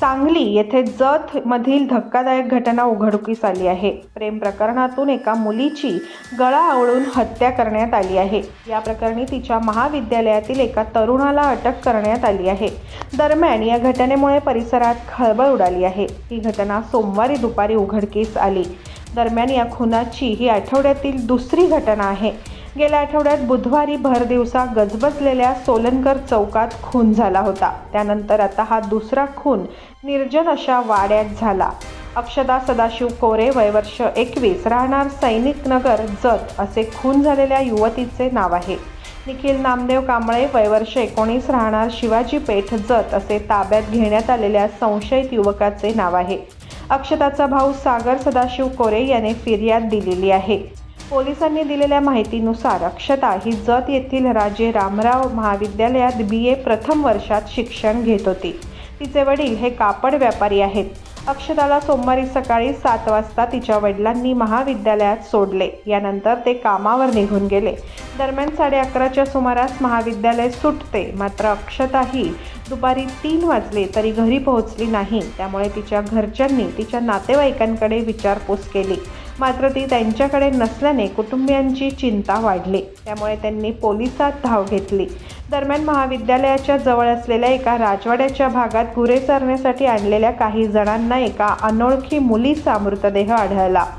सांगली येथे जत मधील धक्कादायक घटना उघडकीस आली आहे. प्रेम प्रकरणातून एका मुलीची गळा आवळून हत्या करण्यात आली आहे. या प्रकरणी तिच्या महाविद्यालयातील एका तरुणाला अटक करण्यात आली आहे. दरम्यान या घटनेमुळे परिसरात खळबळ उडाली आहे. ही घटना सोमवारी दुपारी उघडकीस आली. दरम्यान या खुनाची ही आठवड्यातील दुसरी घटना आहे. गेल्या आठवड्यात बुधवारी भरदिवसा गजबजलेल्या सोलनकर चौकात खून झाला होता. त्यानंतर आता हा दुसरा खून निर्जन अशा वाड्यात झाला. अक्षदा सदाशिव कोरे वयवर्ष एकवीस राहणार सैनिक नगर जत असे खून झालेल्या युवतीचे नाव आहे. निखिल नामदेव कांबळे वयवर्ष एकोणीस राहणार शिवाजी पेठ जत असे ताब्यात घेण्यात आलेल्या संशयित युवकाचे नाव आहे. अक्षताचा भाऊ सागर सदाशिव कोरे याने फिर्याद दिलेली आहे. पोलिसांनी दिलेल्या माहितीनुसार अक्षता ही जत येथील राजे रामराव महाविद्यालयात बी ए प्रथम वर्षात शिक्षण घेत होती. तिचे वडील हे कापड व्यापारी आहेत. अक्षताला सोमवारी सकाळी सात वाजता तिच्या वडिलांनी महाविद्यालयात सोडले. यानंतर ते कामावर निघून गेले. दरम्यान साडे अकराच्या सुमारास महाविद्यालय सुटते. मात्र अक्षता ही दुपारी तीन वाजले तरी घरी पोहोचली नाही. त्यामुळे तिच्या घरच्यांनी तिच्या नातेवाईकांकडे विचारपूस केली. मात्र ती त्यांच्याकडे नसल्याने कुटुंबियांची चिंता वाढली. त्यामुळे त्यांनी पोलिसात धाव घेतली. दरम्यान महाविद्यालयाच्या जवळ असलेल्या एका राजवाड्याच्या भागात गुरे चरण्यासाठी आणलेल्या काही जणांना एका अनोळखी मुलीचा मृतदेह आढळला.